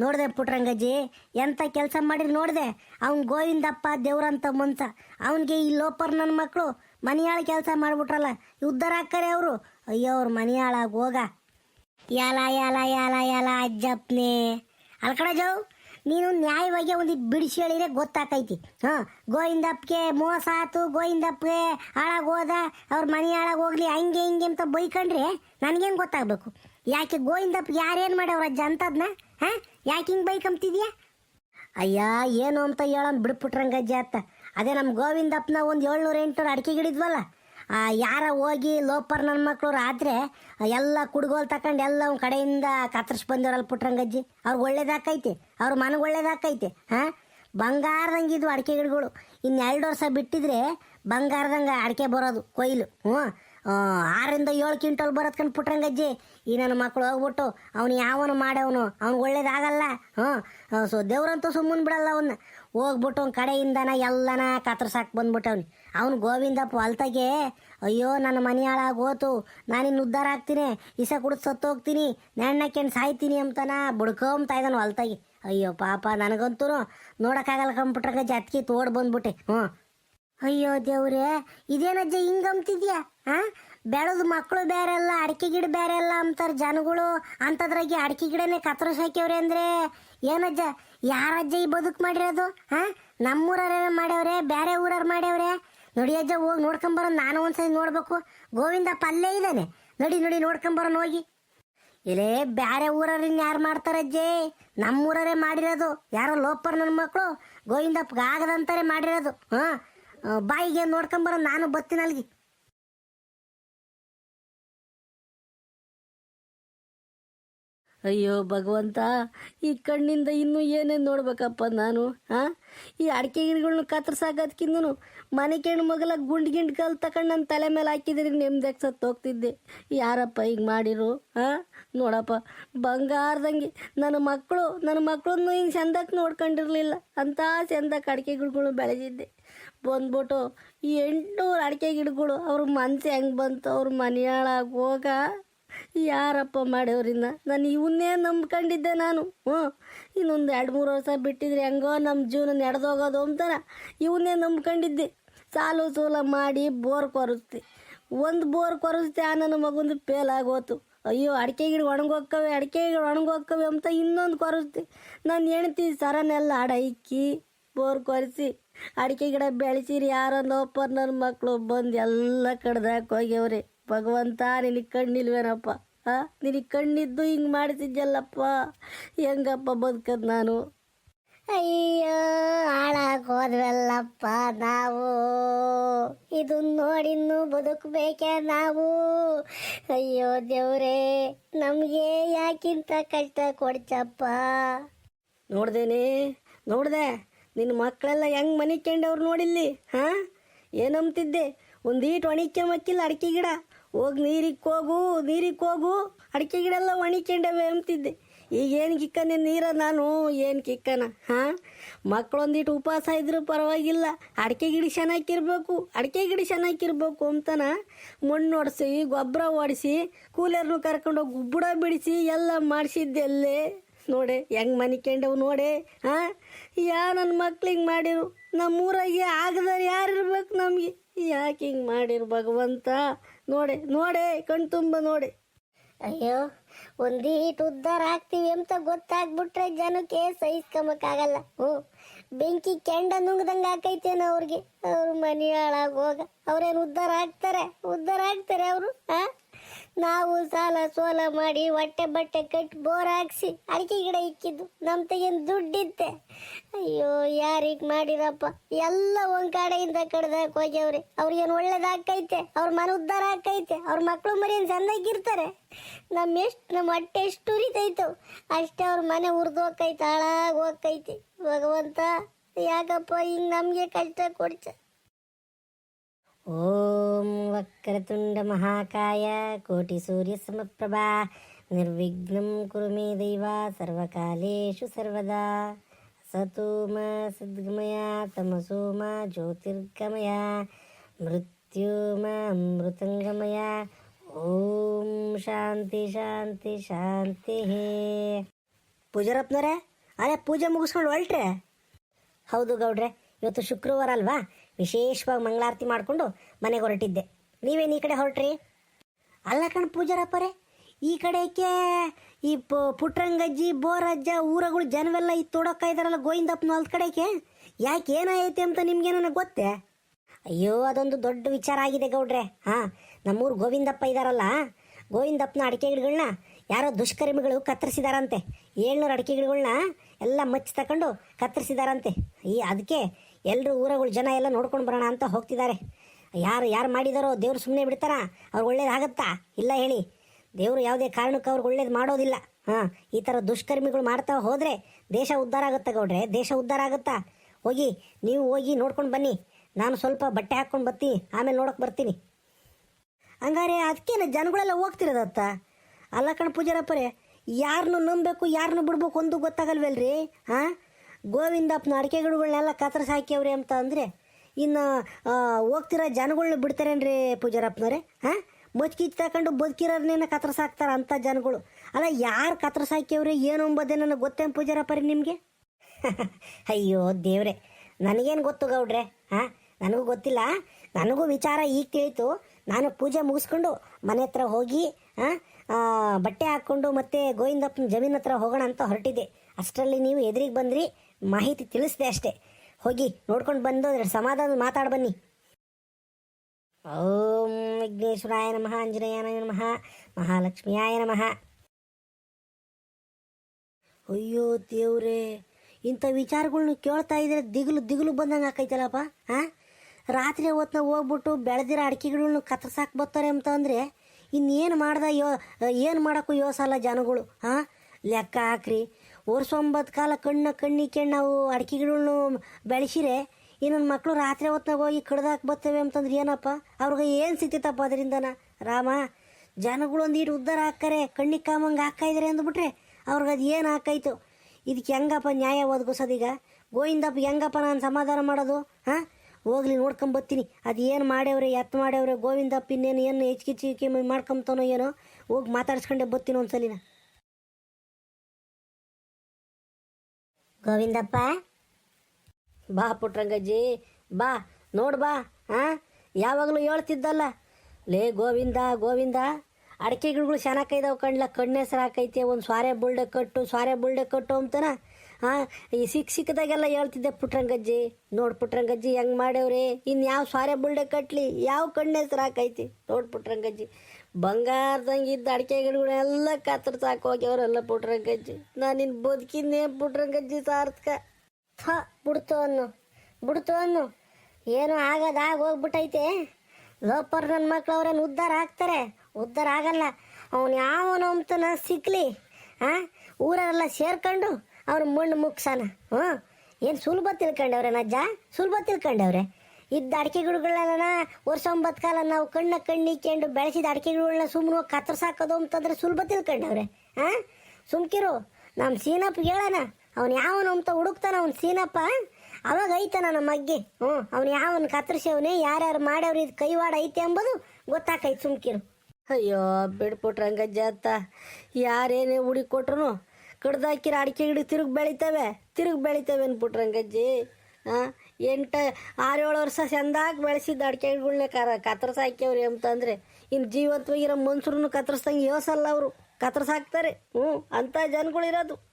ನೋಡಿದೆ ಪುಟ್ರಂಗಜ್ಜಿ ಎಂಥ ಕೆಲಸ ಮಾಡಿರಿ ನೋಡಿದೆ? ಅವ್ನು ಗೋವಿಂದಪ್ಪ ದೇವ್ರಂತ ಮುಂತ ಅವನಿಗೆ ಈ ಲೋಪರ್ ನನ್ನ ಮಕ್ಕಳು ಮನೆಯಾಳ ಕೆಲಸ ಮಾಡ್ಬಿಟ್ರಲ್ಲ, ಉದ್ಧಾರ ಹಾಕ್ತಾರೆ ಅವರು. ಅಯ್ಯೋ, ಅವ್ರ ಮನೆಯಾಳಾಗ ಹೋಗ. ಯಾಲ ಯಾಲ ಯಾಲ ಯಾಲ ಅಲ್ಕಡೆ ಜೋ, ನೀನು ನ್ಯಾಯವಾಗಿ ಒಂದು ಬಿಡಿಸಿ ಹೇಳಿದ್ರೆ ಗೊತ್ತಾಕೈತಿ. ಹಾಂ, ಗೋವಿಂದಪ್ಪಗೆ ಮೋಸ ಆತು, ಗೋವಿಂದಪ್ಪಗೆ ಹಾಳಾಗಿ ಹೋದ, ಅವ್ರ ಮನೆ ಹೋಗ್ಲಿ, ಹಂಗೆ ಹಿಂಗೆ ಅಂತ ಬೈಕಂಡ್ರೆ ನನಗೇನು ಗೊತ್ತಾಗಬೇಕು? ಯಾಕೆ ಗೋವಿಂದಪ್ಪ ಯಾರೇನ್ ಮಾಡ್ಯವ್ರ ಅಜ್ಜ ಅಂತದ್ನ? ಹಾಂ? ಯಾಕೆ ಹಿಂಗೆ ಅಂಬ್ತಿದ್ಯಾ ಅಯ್ಯ, ಏನು ಅಂತ ಹೇಳೋನ್ ಬಿಡ್ಬಿಟ್ರಂಗಜ್ಜಿ ಅತ್ತ. ಅದೇ ನಮ್ಮ ಗೋವಿಂದಪ್ಪನ ಒಂದು ಏಳ್ನೂರು ಎಂಟುನೂರು ಅಡಿಕೆ ಗಿಡಿದ್ವಲ್ಲ ಯಾರ ಹೋಗಿ ಲೋಪರ್ ನನ್ನ ಮಕ್ಕಳು ಆದ್ರೆ ಎಲ್ಲ ಕುಡ್ಗೋಲ್ ತಕೊಂಡು ಎಲ್ಲ ಅವ್ನ ಕಡೆಯಿಂದ ಕತ್ತರಿಸಿ ಬಂದವ್ರಲ್ಲ ಪುಟ್ರಂಗಜ್ಜಿ ಅವ್ರಿಗೆ ಒಳ್ಳೇದಾಕೈತಿ, ಅವ್ರ ಮನೆಗೆ ಒಳ್ಳೇದಾಕೈತಿ, ಹಾಂ? ಬಂಗಾರದಂಗಿದ್ವು ಅಡಿಕೆ ಗಿಡಗಳು. ಇನ್ನು ಎರಡು ವರ್ಷ ಬಿಟ್ಟಿದ್ರೆ ಬಂಗಾರದಂಗೆ ಅಡಿಕೆ ಬರೋದು, ಕೊಯ್ಲು, ಹ್ಞೂ. ಆ, ಆರರಿಂದ ಏಳು ಕ್ವಿಂಟಲ್ ಬರತ್ಕೊಂಡು ಪುಟ್ರಂಗಜ್ಜಿ ಈ ನನ್ನ ಮಕ್ಕಳು ಹೋಗ್ಬಿಟ್ಟು ಅವನು ಯಾವನು ಮಾಡ್ಯವನು ಅವ್ನು ಒಳ್ಳೇದಾಗಲ್ಲ ಹ್ಞೂ. ಸೊ ದೇವ್ರಂತೂ ಸುಮ್ಮನೆ ಬಿಡಲ್ಲ ಅವನ್ನ ಹೋಗ್ಬಿಟ್ಟು ಅವ್ನ ಕಡೆಯಿಂದನ ಎಲ್ಲನ ಕತ್ರಸಾಕ್ ಬಂದ್ಬಿಟ್ಟವ್ನಿ. ಅವ್ನು ಗೋವಿಂದಪ್ಪ ಹೊಲ್ತಾಗೆ ಅಯ್ಯೋ ನನ್ನ ಮನೆ ಹಾಳಾಗಿ ಹೋತು. ನಾನಿನ್ನು ಉದ್ಧಾರ ಆಗ್ತೀನಿ. ಇಸ ಕುಡಿದು ಸತ್ತೋಗ್ತೀನಿ ನೆಣ್ಣಕ್ಕೆಂಡು ಸಾಯ್ತೀನಿ ಅಂತನ ಬುಡ್ಕೊಂಬ್ತಾ ಇದ್ದಾನೆ ಹೊಲ್ತಾಗೆ. ಅಯ್ಯೋ ಪಾಪ ನನಗಂತೂ ನೋಡೋಕ್ಕಾಗಲ್ಲ ಕಂಪ್ಯೂಟರ್ಗೆ ಜತ್ಕಿ ತೋಡ್ ಬಂದ್ಬಿಟ್ಟೆ ಹ್ಞೂ. ಅಯ್ಯೋ ದೇವ್ರೆ ಇದೇನಜ್ಜ ಹಿಂಗಂತಿದ್ಯಾ ಆ? ಬೆಳೆದ ಮಕ್ಕಳು ಬೇರೆ ಅಲ್ಲ ಅಡಿಕೆ ಗಿಡ ಬೇರೆ ಅಲ್ಲ ಅಂತಾರ ಜನಗಳು. ಅಂತದ್ರಾಗಿ ಅಡಿಕೆ ಗಿಡನೇ ಕತ್ತರಿಸಿ ಹಾಕ್ಯವ್ರೆ ಅಂದ್ರೆ ಏನಜ್ಜ ಯಾರಜ್ಜ ಈ ಬದುಕು ಮಾಡಿರೋದು? ಹಾ ನಮ್ಮೂರವ್ರೇ ಮಾಡ್ಯವ್ರೆ ಬೇರೆ ಊರವ್ರು ಮಾಡ್ಯವ್ರೆ? ನೋಡಿ ಅಜ್ಜ, ಹೋಗಿ ನೋಡ್ಕೊಂಬರೋ ನಾನು ಒಂದ್ಸರಿ ನೋಡ್ಬೇಕು. ಗೋವಿಂದ ಪಲ್ಲೆ ಇದ್ದಾನೆ ನೋಡಿ ನೋಡಿ ನೋಡ್ಕೊಂಬರೋಣ ಹೋಗಿ. ಇಲ್ಲೇ ಬೇರೆ ಊರವ್ರನ್ನ ಯಾರು ಮಾಡ್ತಾರಜ್ಜಿ ನಮ್ಮೂರರೇ ಮಾಡಿರೋದು. ಯಾರೋ ಲೋಪರ್ ನನ್ನ ಮಕ್ಕಳು ಗೋವಿಂದಪ್ಪಗೆ ಆಗದಂತಾರೆ ಮಾಡಿರೋದು. ಹಾಂ ಬಾಯಿಗೆ ನೋಡ್ಕೊಂಬರ ನಾನು ಬರ್ತೀನಿ ಅಲ್ಲಿಗೆ. ಅಯ್ಯೋ ಭಗವಂತ, ಈ ಕಣ್ಣಿಂದ ಇನ್ನೂ ಏನೇನು ನೋಡ್ಬೇಕಪ್ಪ ನಾನು ಹಾ ಈ ಅಡಿಕೆ ಗಿಡಗಳ್ನ ಕತ್ತರ್ಸಾಕದ್ಕಿಂದನು ಮನೆ ಕೆಣ್ಣು ಮಗಲ ಗುಂಡ್ ಗಿಂಡ್ ಕಲ್ ತಗೊಂಡು ನನ್ನ ತಲೆ ಮೇಲೆ ಹಾಕಿದ್ರೆ ನೆಮ್ಮದಿಯಾಗಿ ಸತ್ತು ಹೋಗ್ತಿದ್ದೆ. ಯಾರಪ್ಪ ಈಗ ಮಾಡಿರು ಹಾ ನೋಡಪ್ಪ, ಬಂಗಾರದಂಗೆ ನನ್ನ ಮಕ್ಕಳು ನನ್ನ ಮಕ್ಕಳನ್ನು ಹಿಂಗೆ ಚಂದಕ್ಕೆ ನೋಡ್ಕೊಂಡಿರ್ಲಿಲ್ಲ. ಅಂತ ಚಂದಕ್ಕೆ ಅಡಿಕೆ ಗಿಡಗಳು ಬೆಳೆದಿದ್ದೆ. ಬಂದ್ಬಿಟ್ಟು ಈ ಎಂಟುನೂರು ಅಡಿಕೆ ಗಿಡಗಳು ಅವ್ರ ಮನ್ಸು ಹೆಂಗೆ ಬಂತು, ಅವ್ರ ಮನೆಯೊಳಗೆ ಹೋಗ, ಯಾರಪ್ಪ ಮಾಡ್ಯವ್ರಿಂದ ನಾನು ಇವನ್ನೇ ನಂಬ್ಕೊಂಡಿದ್ದೆ ನಾನು. ಹ್ಞೂ. ಇನ್ನೊಂದು ಎರಡು ಮೂರು ವರ್ಷ ಬಿಟ್ಟಿದ್ರೆ ಹೆಂಗೋ ನಮ್ಮ ಜೀವನ ನಡೆದೋಗೋದು ಅಂತಾನ ಇವನ್ನೇ ನಂಬ್ಕೊಂಡಿದ್ದೆ. ಸಾಲು ಸೂಲ ಮಾಡಿ ಬೋರ್ ಕೊರಿಸ್ತಿ ಒಂದು ಬೋರ್ ಕೊರಿಸ್ತೆ ಆ ನನ್ನ ಮಗುಂದು ಫೇಲ್ ಆಗೋತು. ಅಯ್ಯೋ, ಅಡಿಕೆ ಗಿಡ ಒಣಗೋಕ್ಕವೆ ಅಡಿಕೆ ಗಿಡ ಒಣಗೋಕ್ಕವೆ ಅಂತ ಇನ್ನೊಂದು ಕೊರಿಸ್ತಿ ನಾನು ಹೆಣ್ತಿ ಸರನೆಲ್ಲ ಅಡೈಕಿ ಬೋರ್ ಕೊರೆಸಿ. ಅಡಿಕೆ ಗಿಡ ಬೆಳೆಸಿರಿ ಯಾರೋ ನೋಪರ್ ನನ್ನ ಮಕ್ಕಳು ಬಂದು ಎಲ್ಲ ಕಡ್ದಾಕ್ ಹೋಗ್ಯವ್ರಿ. ಭಗವಂತ ನಿನಗೆ ಕಣ್ಣಿಲ್ವೇನಪ್ಪ? ಆ? ನಿನಗೆ ಕಣ್ಣಿದ್ದು ಹಿಂಗೆ ಮಾಡಿಸಿದ್ಯಲ್ಲಪ್ಪ? ಹೆಂಗಪ್ಪ ಬದುಕದ್ ನಾನು? ಅಯ್ಯೋ ಹಾಳಾಗ್ ಹೋದ್ವಲ್ಲಪ್ಪ ನಾವು. ಇದು ನೋಡಿನ್ನು ಬದುಕಬೇಕೆ ನಾವು. ಅಯ್ಯೋ ದೇವ್ರೇ ನಮಗೆ ಯಾಕಿಂತ ಕಷ್ಟ ಕೊಡ್ಚಪ್ಪ ನೋಡ್ದೇನೆ ನೋಡ್ದೆ. ನಿನ್ನ ಮಕ್ಕಳೆಲ್ಲ ಹೆಂಗೆ ಮನೆ ಕೆಂಡವ್ರು ನೋಡಿಲ್ಲಿ, ಹಾಂ? ಏನಂತಿದ್ದೆ ಒಂದೀಟ್ ಒಣಿಕೆ ಮಕ್ಕಿಲ್ಲ ಅಡಿಕೆ ಗಿಡ. ಹೋಗಿ ನೀರಿಗೆ ಹೋಗು ನೀರಿಗೆ ಹೋಗು. ಅಡಿಕೆ ಗಿಡ ಎಲ್ಲ ಒಣಿಕೊಂಡವೆ ಅಂತಿದ್ದೆ ಈಗ ಏನು ಕಿಕ್ಕನೆ ನೀರ ನಾನು, ಏನು ಕಿಕ್ಕನ, ಹಾಂ? ಮಕ್ಕಳೊಂದಿಟ್ಟು ಉಪವಾಸ ಇದ್ರೂ ಪರವಾಗಿಲ್ಲ. ಅಡಿಕೆ ಗಿಡ ಚೆನ್ನಾಗಿರ್ಬೇಕು ಅಡಿಕೆ ಗಿಡ ಚೆನ್ನಾಗಿರ್ಬೇಕು ಅಂತನ ಮಣ್ಣು ಹೊಡೆಸಿ ಗೊಬ್ಬರ ಹೊಡಿಸಿ ಕೂಲರ್ನು ಕರ್ಕೊಂಡೋಗಿ ಬುಡ ಬಿಡಿಸಿ ಎಲ್ಲ ಮಾಡಿಸಿದ್ದೆಲ್ಲೇ ನೋಡೆ, ಹೆಂಗ್ ಮನಿಕೊಂಡವ್ ನೋಡೆ ಹಾ ಯಾ ನನ್ನ ಮಕ್ಳಿಗೆ ಮಾಡಿರು? ನಮ್ಮೂರಾಗೆ ಆಗದಾರ ಯಾರು ಇರ್ಬೇಕು ನಮಗೆ? ಯಾಕೆ ಹಿಂಗೆ ಮಾಡಿರು ಭಗವಂತ? ನೋಡೆ ನೋಡೆ ಕಣ್ತುಂಬ ನೋಡೆ. ಅಯ್ಯೋ ಒಂದೀಟ್ ಉದ್ಧಾರ ಆಗ್ತೀವಿ ಅಂತ ಗೊತ್ತಾಗ್ಬಿಟ್ರೆ ಜನಕ್ಕೆ ಸಹಿಸ್ಕೊಂಬಕ್ಕಾಗಲ್ಲ ಹ್ಞೂ, ಬೆಂಕಿ ಕೆಂಡ ನುಂಗ್ದಂಗೆ ಹಾಕೈತೇನ ಅವ್ರಿಗೆ. ಅವ್ರ ಮನೆ ಹೋಗ, ಅವ್ರೇನು ಉದ್ಧಾರ ಆಗ್ತಾರೆ ಉದ್ಧಾರ ಆಗ್ತಾರೆ ಅವರು, ಆ? ನಾವು ಸಾಲ ಸೋಲ ಮಾಡಿ ಹೊಟ್ಟೆ ಬಟ್ಟೆ ಕಟ್ಟಿ ಬೋರ್ ಹಾಕ್ಸಿ ಅಡಿಕೆ ಗಿಡ ಇಕ್ಕಿದ್ದು. ನಮ್ಮ ತೆಗೇನು ದುಡ್ಡಿತ್ತೆ. ಅಯ್ಯೋ, ಯಾರಿಗೆ ಮಾಡಿರಪ್ಪ? ಎಲ್ಲ ಒಂದ್ ಕಡೆಯಿಂದ ಕಡ್ದಾಕ್ ಹೋಗ್ಯವ್ರಿ. ಅವ್ರಿಗೇನು ಒಳ್ಳೇದಾಕೈತೆ ಅವ್ರ ಮನ ಉದ್ಧಾರ ಆಕೈತೆ ಅವ್ರ ಮಕ್ಳು ಮರಿ ಏನ್ ನಮ್ ನಮ್ಮ ಎಷ್ಟು ನಮ್ಮ ಹೊಟ್ಟೆ ಎಷ್ಟು ಉರಿತೈತವ್ ಅಷ್ಟೇ ಅವ್ರ ಮನೆ ಉರ್ದು ಹೋಗ್ತೈತೆ, ಹಾಳಾಗಿ ಹೋಗ್ತೈತೆ. ಭಗವಂತ, ಯಾಕಪ್ಪ ಹಿಂಗ್ ನಮ್ಗೆ ಕಷ್ಟ ಕೊಡ್ಚ ಓಂ ವಕ್ರತುಂಡ ಮಹಾಕಾಯ ಕೋಟಿ ಸೂರ್ಯ ಸಮಪ್ರಭಾ ನಿರ್ವಿಘ್ನಂ ಕುರು ಮೇ ದೈವ ಸರ್ವಕಾಲೇಶು ಸರ್ವದಾ ಸತೋಮ ಸದ್ಗಮಯ ತಮಸೋಮ ಜ್ಯೋತಿರ್ಗಮಯ ಮೃತ್ಯುಮ ಅಮೃತಂಗಮಯ ಓಂ ಶಾಂತಿ ಶಾಂತಿ ಶಾಂತಿ ಪೂಜಾರಪ್ಪನವ್ರೆ ಅದೇ ಪೂಜೆ ಮುಗಿಸ್ಕೊಂಡು ಹೊರಟ್ರೆ ಹೌದು ಗೌಡ್ರೆ ಇವತ್ತು ಶುಕ್ರವಾರ ಅಲ್ವಾ? ವಿಶೇಷವಾಗಿ ಮಂಗಳಾರತಿ ಮಾಡಿಕೊಂಡು ಮನೆಗೆ ಹೊರಟಿದ್ದೆ. ನೀವೇನು ಈ ಕಡೆ ಹೊರಟ್ರಿ? ಅಲ್ಲ ಕಣ್ ಪೂಜಾರಪ್ಪರೇ, ಈ ಕಡೆಗೆ ಈ ಪುಟ್ರಂಗಜ್ಜಿ ಬೋರಜ್ಜ, ಊರಗಳು ಜನವೆಲ್ಲ ಈ ತೊಡಕ್ಕ ಇದಾರಲ್ಲ ಗೋವಿಂದಪ್ಪನ ಹೊಲ್ದ ಕಡೆಗೆ? ಯಾಕೆ ಏನಾಯ್ತು ಅಂತ ನಿಮ್ಗೇನೋ ಗೊತ್ತೇ? ಅಯ್ಯೋ, ಅದೊಂದು ದೊಡ್ಡ ವಿಚಾರ ಆಗಿದೆ ಗೌಡ್ರೆ. ಹಾಂ, ನಮ್ಮೂರು ಗೋವಿಂದಪ್ಪ ಇದಾರಲ್ಲ, ಗೋವಿಂದಪ್ಪನ ಅಡಿಕೆ ಗಿಡಗಳನ್ನ ಯಾರೋ ದುಷ್ಕರ್ಮಿಗಳು ಕತ್ತರಿಸಿದಾರಂತೆ. ಏಳ್ನೂರು ಅಡಿಕೆ ಗಿಡಗಳನ್ನ ಎಲ್ಲ ಮಚ್ಚಿ ತಕೊಂಡು ಕತ್ತರಿಸಿದಾರಂತೆ. ಈ, ಅದಕ್ಕೆ ಎಲ್ಲರೂ ಊರಗಳು ಜನ ಎಲ್ಲ ನೋಡ್ಕೊಂಡು ಬರೋಣ ಅಂತ ಹೋಗ್ತಿದ್ದಾರೆ. ಯಾರು ಯಾರು ಮಾಡಿದಾರೋ ದೇವ್ರು ಸುಮ್ಮನೆ ಬಿಡ್ತಾರ? ಅವ್ರು ಒಳ್ಳೇದಾಗತ್ತಾ? ಇಲ್ಲ ಹೇಳಿ. ದೇವರು ಯಾವುದೇ ಕಾರಣಕ್ಕೆ ಅವ್ರಿಗೆ ಒಳ್ಳೇದು ಮಾಡೋದಿಲ್ಲ. ಹಾಂ, ಈ ಥರ ದುಷ್ಕರ್ಮಿಗಳು ಮಾಡ್ತಾ ಹೋದರೆ ದೇಶ ಉದ್ಧಾರ ಆಗುತ್ತೆ ಗೌಡ್ರೆ? ದೇಶ ಉದ್ಧಾರ ಆಗುತ್ತಾ? ಹೋಗಿ, ನೀವು ಹೋಗಿ ನೋಡ್ಕೊಂಡು ಬನ್ನಿ. ನಾನು ಸ್ವಲ್ಪ ಬಟ್ಟೆ ಹಾಕ್ಕೊಂಡು ಬರ್ತೀನಿ. ಆಮೇಲೆ ನೋಡೋಕೆ ಬರ್ತೀನಿ. ಹಂಗಾರೆ ಅದಕ್ಕೇನು ಜನಗಳೆಲ್ಲ ಹೋಗ್ತಿರೋದತ್ತ ಅಲ್ಲ ಕಣ ಪೂಜಾರಪ್ಪರೇ ಯಾರನ್ನು ನಂಬಬೇಕು ಯಾರನ್ನು ಬಿಡ್ಬೇಕು ಒಂದು ಗೊತ್ತಾಗಲ್ವಲ್ರಿ? ಹಾಂ? ಗೋವಿಂದಪ್ಪನ ಅಡಿಕೆ ಗಿಡಗಳನ್ನೆಲ್ಲ ಕತ್ತರಿಸಿ ಹಾಕ್ಯವ್ರಿ ಅಂತ ಅಂದರೆ, ಇನ್ನು ಹೋಗ್ತಿರೋ ಜನಗಳನ್ನ ಬಿಡ್ತಾರೇನ್ರಿ ಪೂಜಾರಪ್ಪನವ್ರೆ? ಹಾಂ? ಮಚ್ಕಿಚ್ ತಗೊಂಡು ಬದುಕಿರೋರ್ನೇನ ಕತ್ತರಿಸಿ ಹಾಕ್ತಾರ ಅಂಥ ಜನಗಳು. ಅಲ್ಲ, ಯಾರು ಕತ್ತರಿಸಿ ಹಾಕ್ಯವ್ರಿ, ಏನು ಅಂಬೋದೇ ನನಗೆ ಗೊತ್ತೇನು ಪೂಜಾರಪ್ಪ ರೀ ನಿಮಗೆ? ಅಯ್ಯೋ ದೇವ್ರೆ, ನನಗೇನು ಗೊತ್ತು ಗೌಡ್ರೆ? ಹಾಂ? ನನಗೂ ಗೊತ್ತಿಲ್ಲ. ನನಗೂ ವಿಚಾರ ಈಗ ತಿಳಿತು. ನಾನು ಪೂಜೆ ಮುಗಿಸ್ಕೊಂಡು ಮನೆ ಹತ್ರ ಹೋಗಿ ಹಾಂ ಬಟ್ಟೆ ಹಾಕ್ಕೊಂಡು ಮತ್ತೆ ಗೋವಿಂದಪ್ಪನ ಜಮೀನ್ ಹತ್ರ ಹೋಗೋಣ ಅಂತ ಹೊರಟಿದ್ದೆ. ಅಷ್ಟರಲ್ಲಿ ನೀವು ಎದುರಿಗೆ ಬಂದ್ರಿ ಮಾಹಿತಿ ತಿಳಿಸಿದೆ ಅಷ್ಟೇ. ಹೋಗಿ ನೋಡ್ಕೊಂಡು ಬಂದು ಅದರ ಸಮಾಧಾನ ಮಾತಾಡಿ ಬನ್ನಿ. ಓಂ ವಿಘ್ನೇಶ್ವರಾಯ ನಮಃ ಆಂಜನೇಯನಾಯ ನಮಃ, ಮಹಾಲಕ್ಷ್ಮಿಯಾಯ ನಮಃ. ಅಯ್ಯೋ ದೇವ್ರೇ, ಇಂಥ ವಿಚಾರಗಳ್ನ ಕೇಳ್ತಾ ಇದ್ರೆ ದಿಗ್ಲು ದಿಗ್ಲು ಬಂದಂಗೆ ಆಕೈತಲ್ಲಪ್ಪ ಹಾಂ ರಾತ್ರಿ ಹೊತ್ನ ಹೋಗ್ಬಿಟ್ಟು ಬೆಳೆದಿರೋ ಅಡಿಕೆಗಳನ್ನ ಕತ್ತರ್ಸಾಕ್ ಬರ್ತಾರೆ ಅಂತ ಅಂದರೆ ಇನ್ನೇನು ಮಾಡ್ದ ಯೋ, ಏನು ಮಾಡೋಕ್ಕೂ ಯೋಸಲ್ಲ ಜನಗಳು ಹಾಂ ಲೆಕ್ಕ ಹಾಕ್ರಿ ವರ್ಷೊಂಬತ್ತು ಕಾಲ ಕಣ್ಣ ಕಣ್ಣಿಕೊಂಡು ನಾವು ಅಡಿಕೆಗಳನ್ನು ಬೆಳೆಸಿರೆ, ಇನ್ನೊಂದು ಮಕ್ಕಳು ರಾತ್ರಿ ಹೊತ್ನಾಗ ಹೋಗಿ ಕಡ್ದಾಕ್ ಬರ್ತೇವೆ ಅಂತಂದ್ರೆ ಏನಪ್ಪ? ಅವ್ರಿಗೆ ಏನು ಸಿಗ್ತೈತಪ್ಪ ಅದರಿಂದನ? ರಾಮ ಜನಗಳು ಒಂದು ಈಟು ಉದ್ಧಾರ ಹಾಕ್ತಾರೆ ಕಣ್ಣಿಗೆ ಕಾಮಂಗೆ ಹಾಕ್ತಾ ಇದಾರೆ ಅಂದ್ಬಿಟ್ರೆ ಅವ್ರಿಗೆ ಅದು ಏನು ಹಾಕಾಯ್ತು? ಇದಕ್ಕೆ ಹೆಂಗಪ್ಪ ನ್ಯಾಯ ಒದಗಿಸೋದೀಗ ಗೋವಿಂದಪ್ಪ ಹೆಂಗಪ್ಪ ನಾನು ಸಮಾಧಾನ ಮಾಡೋದು? ಹಾಂ? ಹೋಗ್ಲಿ ನೋಡ್ಕೊಂಬತ್ತೀನಿ ಅದು ಏನು ಮಾಡ್ಯವ್ರೆ, ಎತ್ತು ಮಾಡ್ಯವ್ರೆ, ಗೋವಿಂದಪ್ಪ ಇನ್ನೇನು ಏನು ಹೆಚ್ಚಿಗೆ ಮಾಡ್ಕೊಂತಾನೋ ಏನೋ? ಹೋಗಿ ಮಾತಾಡ್ಸ್ಕೊಂಡೆ ಬತ್ತೀನಿ ಒಂದ್ಸಲಿನ. ಗೋವಿಂದಪ್ಪ. ಬಾ ಪುಟ್ರಂಗಜ್ಜಿ ಬಾ, ನೋಡು ಬಾ ಹಾಂ ಯಾವಾಗಲೂ ಹೇಳ್ತಿದ್ದಲ್ಲ. ಲೇ ಗೋವಿಂದ ಗೋವಿಂದ, ಅಡಿಕೆ ಗಿಡಗಳು ಚೆನ್ನಾಗೈದಾವ ಕಣ್ಲ ಕಣ್ಣೆಸರು ಹಾಕೈತೆ, ಒಂದು ಸ್ವಾರೆ ಬುಳ್ಡೆ ಕಟ್ಟು, ಸ್ವಾರೆ ಬುಳ್ಡೆ ಕಟ್ಟು ಅಂತನ. ಹಾಂ, ಈ ಸಿಕ್ಕ ಸಿಕ್ಕದಾಗೆಲ್ಲ ಹೇಳ್ತಿದ್ದೆ ಪುಟ್ರಂಗಜ್ಜಿ ನೋಡ್ ಪುಟ್ರಂಗಜ್ಜಿ ಹೆಂಗೆ ಮಾಡ್ಯವ್ರಿ? ಇನ್ನು ಯಾವ ಸಾರೆ ಬುಲ್ಡೆ ಕಟ್ಲಿ? ಯಾವ ಕಣ್ಣು ಹೆಸರು ಹಾಕೈತಿ? ನೋಡ್ ಪುಟ್ರಂಗಜ್ಜಿ ಬಂಗಾರದಂಗೆ ಇದ್ದ ಅಡಿಕೆ ಗಿಡಗಳೆಲ್ಲ ಕತ್ತರ್ಸ್ ಹೋಗ್ಯವ್ರಲ್ಲ ಪುಟ್ರಂಗಜ್ಜಿ ನಾನು ನಿನ್ನ ಬದುಕಿನ್ನೇ ಪುಟ್ರಂಗಜ್ಜಿ ಸಾರ್ಥಕ. ಥ, ಬಿಡ್ತು ಅನ್ನು. ಬಿಡ್ತು ಅನ್ನು. ಏನು ಆಗದ ಆಗ ಹೋಗ್ಬಿಟ್ಟೈತೆ. ಲೋಪರ್ ನನ್ನ ಮಕ್ಳು ಅವ್ರೇನು ಉದ್ಧಾರ ಆಗ್ತಾರೆ ಉದ್ಧಾರ ಆಗಲ್ಲ. ಅವನು ಯಾವನು ಅಂತನ ಸಿಕ್ಕಲಿ ಹಾಂ ಊರೆಲ್ಲ ಸೇರ್ಕೊಂಡು ಅವ್ನು ಮಣ್ಣು ಮುಗ್ಸಾನ? ಹ್ಞೂ? ಏನು ಸುಲಭ ತಿಳ್ಕೊಂಡವ್ರೆ ನಜ್ಜ? ಸುಲಭ ತಿಳ್ಕೊಂಡವ್ರೆ? ಇದ್ದ ಅಡಿಕೆ ಗಿಡಗಳನ್ನ ವರ್ಷ ಕಾಲ ನಾವು ಕಣ್ಣ ಕಣ್ಣಿಕೊಂಡು ಬೆಳೆಸಿದ ಅಡಿಕೆ ಗಿಡಗಳನ್ನ ಸುಮ್ಮನೆ ಕತ್ರ ಸಾಕೋದು ಅಂತಂದ್ರೆ ಸುಲಭ ತಿಳ್ಕೊಂಡವ್ರೆ, ಹಾಂ? ಸುಮ್ಕಿರು ನಮ್ಮ ಸೀನಪ್ಪ ಹೇಳನ ಅವ್ನು ಯಾವನು ಅಂತ ಹುಡುಕ್ತಾನ ಅವ್ನು ಸೀನಪ್ಪ? ಅವಾಗ ಐತನ ನಮ್ಮ ಅಗ್ಗೆ, ಹ್ಞೂ? ಅವ್ನು ಯಾವನ್ ಕತ್ತರಿಸವ್ನೆ ಯಾರ್ಯಾರು ಮಾಡ್ಯವ್ರು? ಇದು ಕೈವಾಡ ಐತೆ ಎಂಬುದು ಗೊತ್ತಾಕೈತೆ ಸುಮ್ಕಿರು. ಅಯ್ಯೋ ಬಿಡ್ಬಿಟ್ರೆ ಹಂಗಜ್ಜ ಅತ್ತ, ಯಾರೇನೇ ಹುಡುಕಿ ಕೊಟ್ರು ಕಡ್ದಾಕಿರ ಅಡಿಕೆ ಗಿಡ ತಿರುಗಿ ಬೆಳಿತವೆ ತಿರುಗಿ ಬೆಳಿತವೆ ಅನ್ಬಿಟ್ರೆ ಹಂಗಜ್ಜಿ ಹಾಂ ಎಂಟ, ಆರೇಳು ವರ್ಷ ಚಂದಾಗಿ ಬೆಳೆಸಿದ್ದ ಅಡಿಕೆ ಗಿಡಗಳನ್ನ ಕರ, ಕತ್ತರಿಸ ಹಾಕ್ಯವ್ರಿ ಅಂತಂದರೆ ಇನ್ನು ಜೀವಂತವಾಗಿರೋ ಮನ್ಸರನ್ನು ಕತ್ತರಿಸ್ದಂಗೆ ಯೋಸಲ್ಲ ಅವರು. ಕತ್ತರ್ಸ್ ಹಾಕ್ತಾರೆ. ಹ್ಞೂ ಅಂಥ ಜನಗಳಿರೋದು.